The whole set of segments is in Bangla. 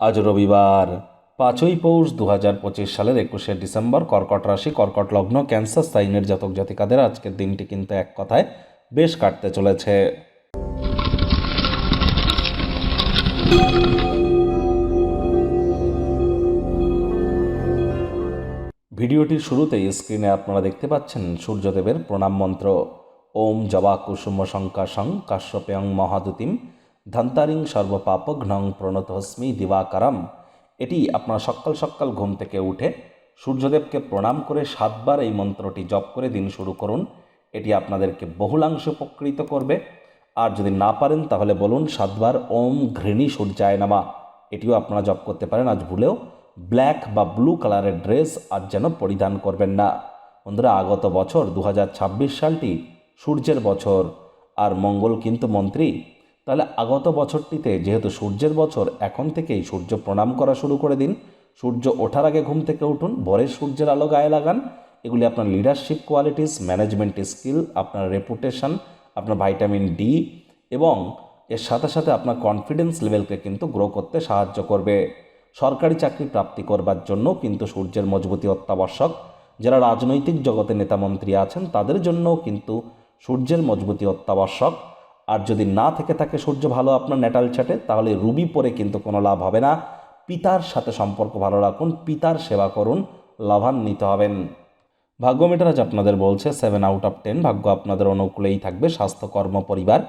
আজ রবিবার, পাঁচই পৌষ দু হাজার পঁচিশ সালের একুশে ডিসেম্বর, কর্কট রাশি, কর্কট লগ্ন, ক্যান্সার সাইনের জাতক জাতিকাদের আজকের দিনটি কিন্তু এক কথায় বেশ কাটতে চলেছে। ভিডিওটির শুরুতেই স্ক্রিনে আপনারা দেখতে পাচ্ছেন সূর্যদেবের প্রণাম মন্ত্র। ওম জবা কুসুম শঙ্কাশং কাশ্যপেয়ং মহাদুতিম ধন্তারিং সর্বপাপঘ্নং প্রণতহস্মি দিবাকারম। এটি আপনার সকাল সকাল ঘুম থেকে উঠে সূর্যদেবকে প্রণাম করে সাতবার এই মন্ত্রটি জপ করে দিন শুরু করুন। এটি আপনাদেরকে বহুলাংশে উপকৃত করবে। আর যদি না পারেন, তাহলে বলুন, সাতবার ওম ঘৃণী সূর্যায় নামা। এটিও আপনারা জপ করতে পারেন, আজ ভুলেও। ব্ল্যাক বা ব্লু কালারের ড্রেস আজ যেন পরিধান করবেন না। বন্ধুরা, আগত বছর দু হাজার ছাব্বিশ সালটি সূর্যের বছর। আর মঙ্গল কিন্তু মন্ত্রী। তাহলে আগত বছরটিতে যেহেতু সূর্যের বছর, এখন থেকেই সূর্য প্রণাম করা শুরু করে দিন। সূর্য ওঠার আগে ঘুম থেকে উঠুন, ভোরের সূর্যের আলো গায়ে লাগান। এগুলি আপনার লিডারশিপ কোয়ালিটিস ম্যানেজমেন্ট স্কিল আপনার রেপুটেশন আপনার ভাইটামিন ডি এবং এর সাথে সাথে আপনার কনফিডেন্স লেভেলকে কিন্তু গ্রো করতে সাহায্য করবে। সরকারি চাকরি প্রাপ্তি করবার জন্য কিন্তু সূর্যের মজবুতি অত্যাবশ্যক। যারা রাজনৈতিক জগতে নেতামন্ত্রী আছেন, তাদের জন্যও কিন্তু সূর্যের মজবুতি অত্যাবশ্যক। আর যদি না থেকে থাকে সূর্য ভালো আপনার নেটাল চাটে, তাহলে রুবি পরে কিন্তু কোনো লাভ হবে না। পিতার সাথে সম্পর্ক ভালো রাখুন, পিতার সেবা করুন, লাভান্বিত হবেন। ভাগ্য আজ আপনাদের বলছে সেভেন আউট অফ টেন ভাগ্য আপনাদের অনুকূলেই থাকবে, স্বাস্থ্য, কর্ম, পরিবার,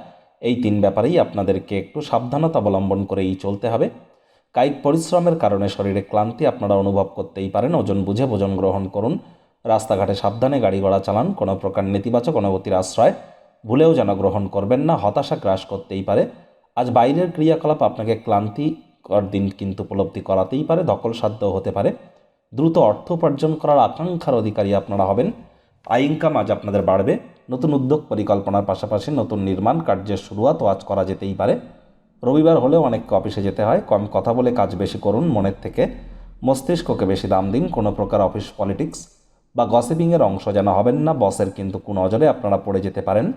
এই তিন ব্যাপারেই আপনাদেরকে একটু সাবধানতা অবলম্বন করেই চলতে হবে। কায়িক পরিশ্রমের কারণে শরীরে ক্লান্তি আপনারা অনুভব করতেই পারেন, ওজন বুঝে ভোজন গ্রহণ করুন, রাস্তাঘাটে সাবধানে গাড়ি ঘোড়া চালান, কোনো প্রকার নেতিবাচক অনুভূতির আশ্রয় ভুলেও যেন গ্রহণ করবেন না, হতাশা গ্রাস করতেই পারে। আজ বাইরের ক্রিয়াকলাপ আপনাকে ক্লান্তিকর দিন কিন্তু উপলব্ধি করাতেই পারে দখল সাধ্য হতে পারে। দ্রুত অর্থ উপার্জন করার আকাঙ্ক্ষার অধিকারী আপনারা হবেন। আয় ইনকাম আজ আপনাদের বাড়বে। নতুন উদ্যোগ পরিকল্পনার পাশাপাশি নতুন নির্মাণ কার্যের শুরুয়াতও আজ করা যেতেই পারে। রবিবার হলেও অনেককে অফিসে যেতে হয়। কম কথা বলে কাজ বেশি করুন, মনের থেকে মস্তিষ্ককে বেশি দাম দিন। কোনো প্রকার অফিস পলিটিক্স বা গসিপিংয়ের অংশ যেন হবেন না বসের কিন্তু কোন নজরে আপনারা পড়ে যেতে পারেন।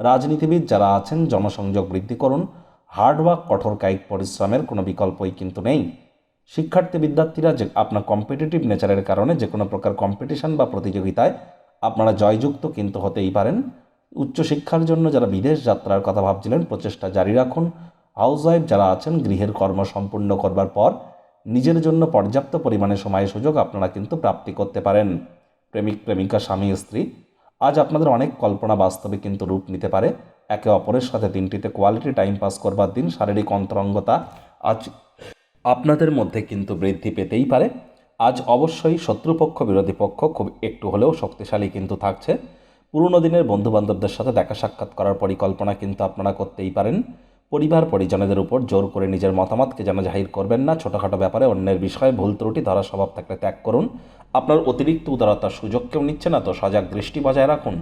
রাজনীতিবিদ যারা আছেন, জনসংযোগ বৃদ্ধি করুন। হার্ডওয়ার্ক কঠোর কায়িক পরিশ্রমের কোনো বিকল্পই কিন্তু নেই। শিক্ষার্থী বিদ্যার্থীরা যে আপনার কম্পিটিটিভ নেচারের কারণে যে কোনো প্রকার কম্পিটিশন বা প্রতিযোগিতায় আপনারা জয়যুক্ত কিন্তু হতেই পারেন। উচ্চশিক্ষার জন্য যারা বিদেশ যাত্রার কথা ভাবছিলেন, প্রচেষ্টা জারি রাখুন। হাউসওয়াইফ যারা আছেন, গৃহের কর্ম সম্পূর্ণ করবার পর নিজের জন্য পর্যাপ্ত পরিমাণে সময় সুযোগ আপনারা কিন্তু প্রাপ্তি করতে পারেন। প্রেমিক প্রেমিকা স্বামী, স্ত্রী। আজ আপনাদের অনেক কল্পনা বাস্তবে কিন্তু রূপ নিতে পারে। একে অপরের সাথে দিনটিতে কোয়ালিটি টাইম পাস করবার দিন, শারীরিক অন্তরঙ্গতা আজ আপনাদের মধ্যে কিন্তু বৃদ্ধি পেতেই পারে। আজ অবশ্যই শত্রুপক্ষ, বিরোধী পক্ষ খুব একটু হলেও শক্তিশালী কিন্তু থাকছে। পুরনো দিনের বন্ধুবান্ধবদের সাথে দেখা সাক্ষাৎ করার পরিকল্পনা কিন্তু আপনারা করতেই পারেন। পরিবার, পরিজনদের উপর জোর করে নিজের মতামতকে যেন জাহির করবেন না। ছোটোখাটো ব্যাপারে অন্যের বিষয়ে ভুল ত্রুটি, ধরা স্বভাব থাকলে ত্যাগ করুন। আপনার অতিরিক্ত উদারতার সুযোগ কেউ নিচ্ছে না তো সজাগ দৃষ্টি বজায় রাখুন।